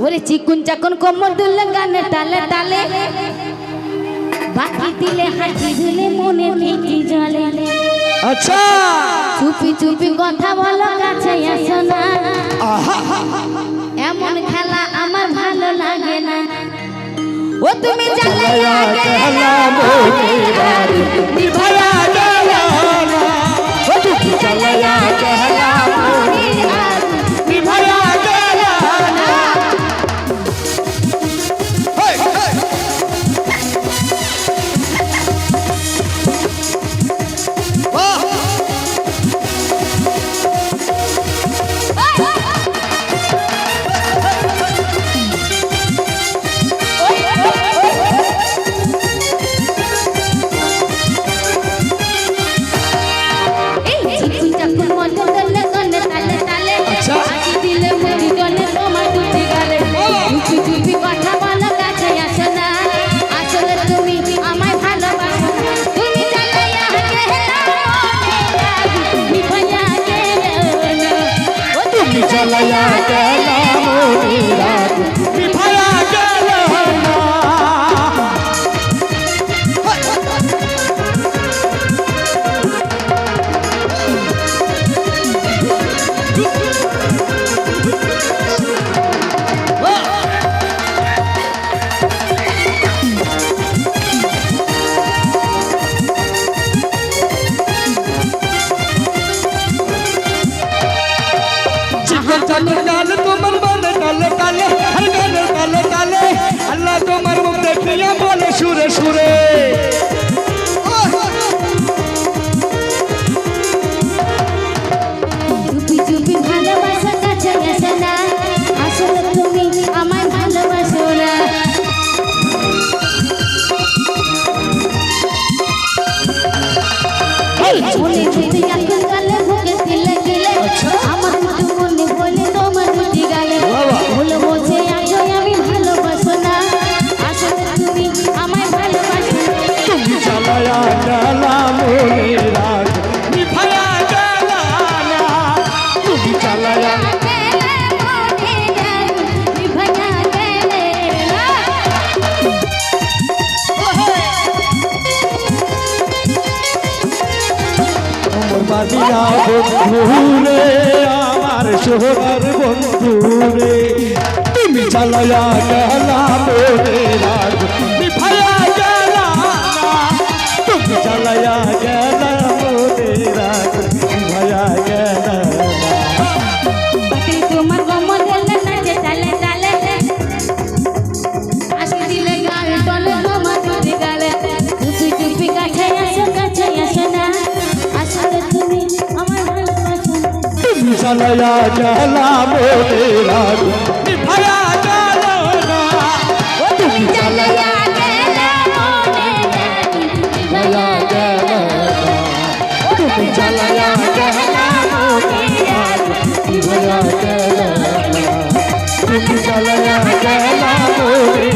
ওরে চিকুন চাকুন কোমর দুললে গানে তালে তালে। বাকি দিলে হাসি দিলে মনে পেটি জলে। আচ্ছা। চুপি চুপি কথা বলো কাছে আসো না। এমন খেলা আমার ভালো লাগে না। ও তুমি জ্বালাইয়া গেলা মোরে আর தலையாக দিয়া বন্ধু রে আমার সোহরার বন্ধু রে তুমি চালায়া গেলা মোরে चलया चला बोले लागू मिठाया चलो ना। ओ तुम सलया चलया कहला मोरे तुम चलया कहला मोरे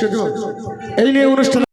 সুযোগ এই নিয়ে অনুষ্ঠান